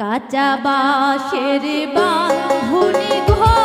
কাঁচা বাঁশের বাঁধুনি ঘর।